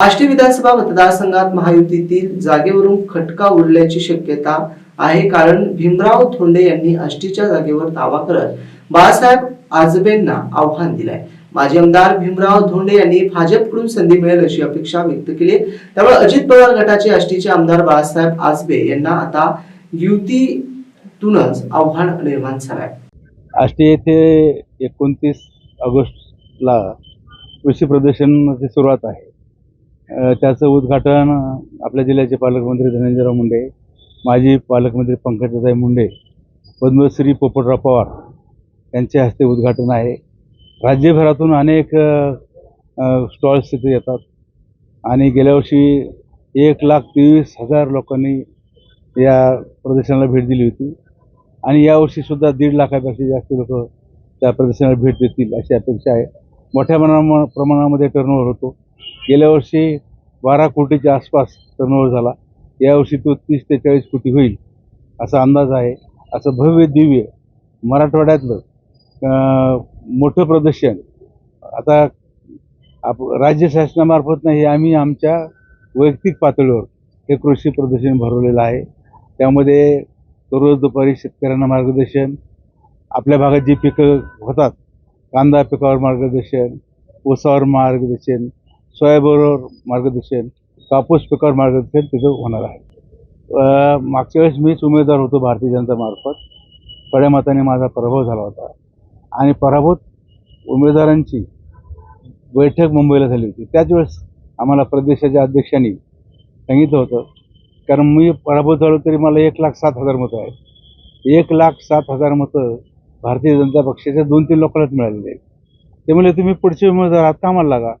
आष्टी विधानसभा मतदारसंघात महायुतीतील जागेवरून खटका उडल्याची शक्यता आहे कारण भीमराव थोंडे यांनी आष्टीच्या जागेवर दावा करत बाळासाहेब आजबेंना आव्हान दिलंय. माजी आमदार भीमराव धोंडे यांनी भाजपकडून संधी मिळेल अशी अपेक्षा व्यक्त केली. आहे. त्यामुळे अजित पवार गटाचे आष्टीचे आमदार बाळासाहेब आजबे यांना आता युतीतूनच आव्हान निर्माण झालंय. आष्टी येथे एकोणतीस ऑगस्टला कृषी प्रदर्शनाची सुरुवात आहे. त्याचं उद्घाटन आपल्या जिल्ह्याचे पालकमंत्री धनंजयराव मुंडे माजी पालकमंत्री पंकजदाई मुंडे पद्मश्री पोपटराव पवार यांच्या हस्ते उद्घाटन आहे. राज्यभरातून अनेक स्टॉल्स तिथे येतात. आणि गेल्या वर्षी एक लाख तेवीस हजार लोकांनी या प्रदर्शनाला भेट दिली होती. आणि यावर्षीसुद्धा दीड लाखापेक्षा जास्त लोक त्या प्रदर्शनाला भेट देतील अशी अपेक्षा आहे. मोठ्या प्रमाणा प्रमाणामध्ये टर्नओव्हर होतो. गेल्या वर्षी बारा कोटीच्या आसपास टर्नओव्हर झाला. यावर्षी तो तीस ते चाळीस कोटी होईल असा अंदाज आहे. असं भव्य दिव्य मराठवाड्यातलं मोठं प्रदर्शन. आता आप राज्य शासनामार्फत नाही आम्ही आमच्या वैयक्तिक पातळीवर हे कृषी प्रदर्शन भरवलेलं आहे. त्यामध्ये दररोज दुपारी शेतकऱ्यांना मार्गदर्शन आपल्या भागात जी पिकं होतात कांदा पिकावर मार्गदर्शन ऊसावर मार्गदर्शन सोयाबीनवर मार्गदर्शन कापूस पिकावर मार्गदर्शन तिथं होणार आहे. मागच्या वेळेस मीच उमेदवार होतो भारतीय जनता मार्फत. थोड्या मताने माझा पराभव झाला होता. आणि पराभूत उमेदवारांची बैठक मुंबईला झाली होती. त्याच वेळेस आम्हाला प्रदेशाच्या अध्यक्षांनी सांगितलं होतं कारण मी पराभूत झालो तरी मला एक लाख सात हजार मतं आहेत. एक लाख सात हजार मतं भारतीय जनता पक्षाच्या दोन तीन लोकांनाच मिळालेले आहेत. ते तुम्ही पुढचे उमेदवार आहात कामाला लागा.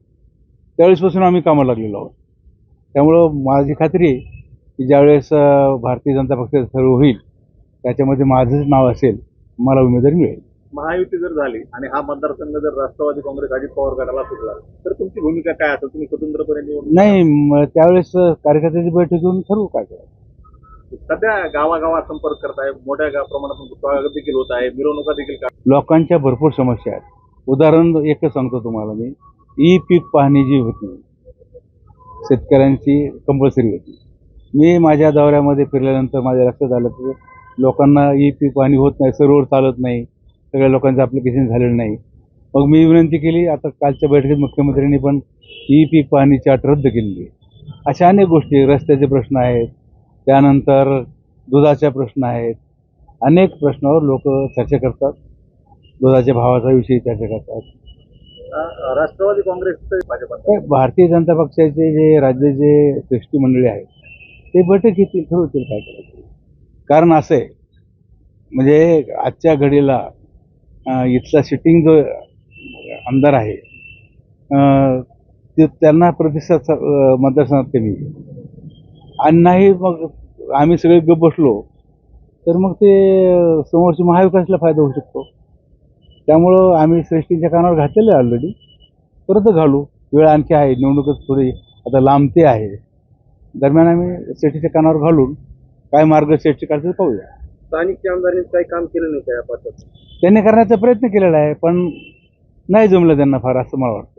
त्यावेळेसपासून आम्ही कामाला लागलेलो आहोत. त्यामुळं माझी खात्री आहे की ज्यावेळेस भारतीय जनता पक्षाचं सर्व होईल त्याच्यामध्ये माझंच नाव असेल मला उमेदवारी मिळेल. महायुती जर झाली आणि हा मतदारसंघ जर राष्ट्रवादी काँग्रेस अजित पवार गटाला सुटला तर तुमची भूमिका काय असेल? तुम्ही स्वतंत्रपणे निवडून नाही त्यावेळेस कार्यकर्त्याची बैठक घेऊन ठरवू काय करायचं? सध्या गावागावात संपर्क करताय मोठ्या प्रमाणात स्वागत देखील होत आहे मिरवणुका देखील लोकांच्या भरपूर समस्या आहेत. उदाहरण एकच सांगतो तुम्हाला मी. ई पीक पाहणी जी होती शेतकऱ्यांची कंपल्सरी होती. मी माझ्या दौऱ्यामध्ये फिरल्यानंतर माझ्या लक्षात आलं की लोकांना ई पीक पाहणी होत नाही सर्वर चालत नाही सगळ्या लोकांचं ॲप्लिकेशन झालेलं नाही. मग मी विनंती केली आता कालच्या बैठकीत मुख्यमंत्र्यांनी पण ई पीक पाहणीची अट रद्द केलेली आहे. अशा अनेक गोष्टी रस्त्याचे प्रश्न आहेत त्यानंतर दुधाचे प्रश्न आहेत अनेक प्रश्नावर लोक चर्चा करतात दुधाच्या भावाचा विषयी चर्चा करतात. राष्ट्रवादी काँग्रेस भारतीय जनता पक्षाचे जे राज्याचे श्रेष्ठी मंडळी आहेत ते बैठक घेतील ठरवतील काय करायचं? कारण असं आहे म्हणजे आजच्या घडीला इथला सिटिंग जो आमदार आहे ते त्यांना प्रतिसाद मतदारसंघात कमी आणि नाही मग आम्ही सगळे गप बसलो तर मग ते समोरच्या महाविकासला फायदा होऊ शकतो. त्यामुळं आम्ही श्रेष्ठींच्या कानावर घातलेलं आहे ऑलरेडी परत घालू. वेळ आणखी आहे. निवडणूकच थोडी आता लांबते आहे. दरम्यान आम्ही सेटीच्या कानावर घालून काय मार्ग सेटचे काढतात पाहूया. स्थानिक आमदारांनी काही काम केलं नाही का या त्यांनी करण्याचा प्रयत्न केलेला आहे पण नाही जमलं त्यांना फार असं मला वाटतं.